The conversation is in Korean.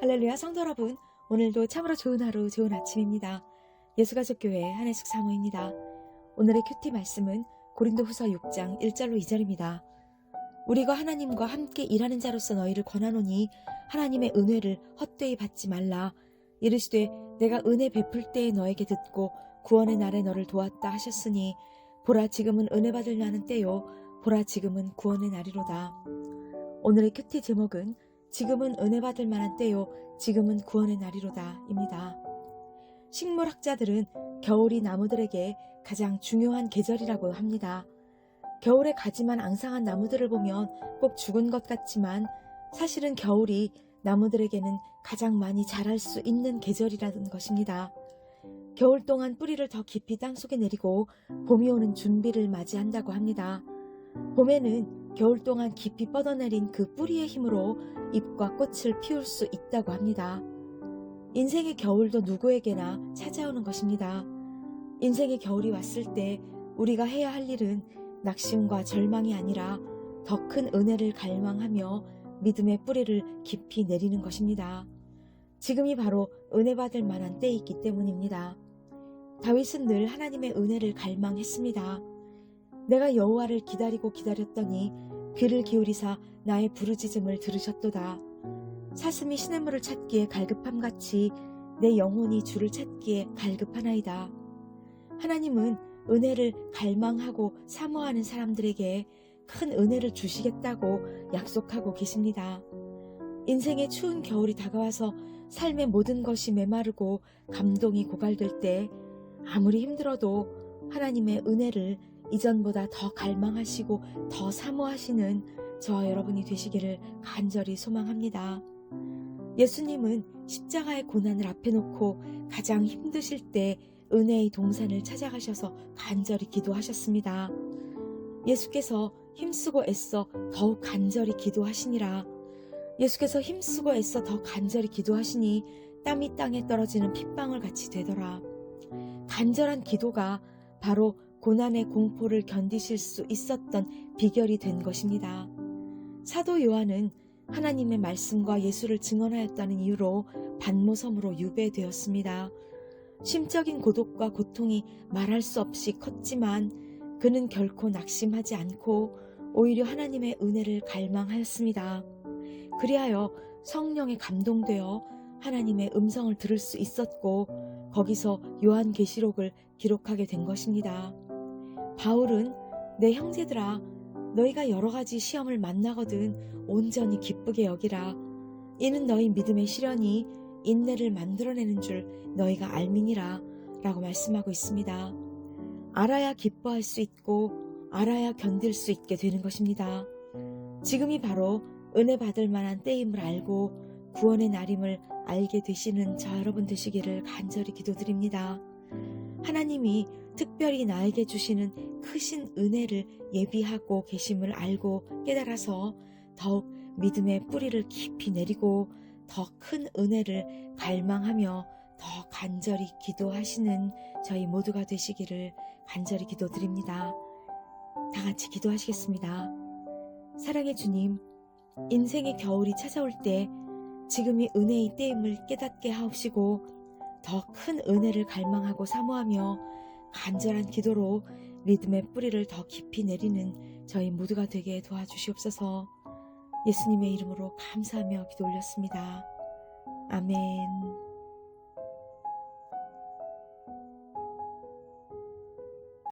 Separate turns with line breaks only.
할렐루야 성도 여러분 오늘도 참으로 좋은 하루 좋은 아침입니다. 예수가족교회 한혜숙 사모입니다. 오늘의 큐티 말씀은 고린도후서 6장 1절로 2절입니다. 우리가 하나님과 함께 일하는 자로서 너희를 권하노니 하나님의 은혜를 헛되이 받지 말라 이르시되 내가 은혜 베풀 때에 너에게 듣고 구원의 날에 너를 도왔다 하셨으니 보라 지금은 은혜 받을 만한 때요 보라 지금은 구원의 날이로다. 오늘의 큐티 제목은 지금은 은혜 받을 만한 때요, 지금은 구원의 날이로다. 입니다. 식물학자들은 겨울이 나무들에게 가장 중요한 계절이라고 합니다. 겨울에 가지만 앙상한 나무들을 보면 꼭 죽은 것 같지만 사실은 겨울이 나무들에게는 가장 많이 자랄 수 있는 계절이라는 것입니다. 겨울 동안 뿌리를 더 깊이 땅 속에 내리고 봄이 오는 준비를 맞이한다고 합니다. 봄에는 겨울 동안 깊이 뻗어내린 그 뿌리의 힘으로 잎과 꽃을 피울 수 있다고 합니다. 인생의 겨울도 누구에게나 찾아오는 것입니다. 인생의 겨울이 왔을 때 우리가 해야 할 일은 낙심과 절망이 아니라 더 큰 은혜를 갈망하며 믿음의 뿌리를 깊이 내리는 것입니다. 지금이 바로 은혜 받을 만한 때이기 때문입니다. 다윗은 늘 하나님의 은혜를 갈망했습니다. 내가 여호와를 기다리고 기다렸더니 귀를 기울이사 나의 부르짖음을 들으셨도다. 사슴이 시냇물을 찾기에 갈급함 같이 내 영혼이 주를 찾기에 갈급하나이다. 하나님은 은혜를 갈망하고 사모하는 사람들에게 큰 은혜를 주시겠다고 약속하고 계십니다. 인생의 추운 겨울이 다가와서 삶의 모든 것이 메마르고 감동이 고갈될 때 아무리 힘들어도 하나님의 은혜를 이전보다 더 갈망하시고 더 사모하시는 저와 여러분이 되시기를 간절히 소망합니다. 예수님은 십자가의 고난을 앞에 놓고 가장 힘드실 때 은혜의 동산을 찾아가셔서 간절히 기도하셨습니다. 예수께서 힘쓰고 애써 더욱 간절히 기도하시니라. 예수께서 힘쓰고 애써 더 간절히 기도하시니 땀이 땅에 떨어지는 핏방울 같이 되더라. 간절한 기도가 바로 고난의 공포를 견디실 수 있었던 비결이 된 것입니다. 사도 요한은 하나님의 말씀과 예수를 증언하였다는 이유로 반모섬으로 유배되었습니다. 심적인 고독과 고통이 말할 수 없이 컸지만 그는 결코 낙심하지 않고 오히려 하나님의 은혜를 갈망하였습니다. 그리하여 성령에 감동되어 하나님의 음성을 들을 수 있었고 거기서 요한계시록을 기록하게 된 것입니다. 바울은 내 형제들아 너희가 여러 가지 시험을 만나거든 온전히 기쁘게 여기라 이는 너희 믿음의 시련이 인내를 만들어내는 줄 너희가 알미니라 라고 말씀하고 있습니다. 알아야 기뻐할 수 있고 알아야 견딜 수 있게 되는 것입니다. 지금이 바로 은혜 받을 만한 때임을 알고 구원의 날임을 알게 되시는 저 여러분 되시기를 간절히 기도드립니다. 하나님이 특별히 나에게 주시는 크신 은혜를 예비하고 계심을 알고 깨달아서 더욱 믿음의 뿌리를 깊이 내리고 더 큰 은혜를 갈망하며 더 간절히 기도하시는 저희 모두가 되시기를 간절히 기도드립니다. 다 같이 기도하시겠습니다. 사랑의 주님, 인생의 겨울이 찾아올 때 지금이 은혜의 때임을 깨닫게 하옵시고 더 큰 은혜를 갈망하고 사모하며 간절한 기도로 믿음의 뿌리를 더 깊이 내리는 저희 모두가 되게 도와주시옵소서 예수님의 이름으로 감사하며 기도 올렸습니다. 아멘.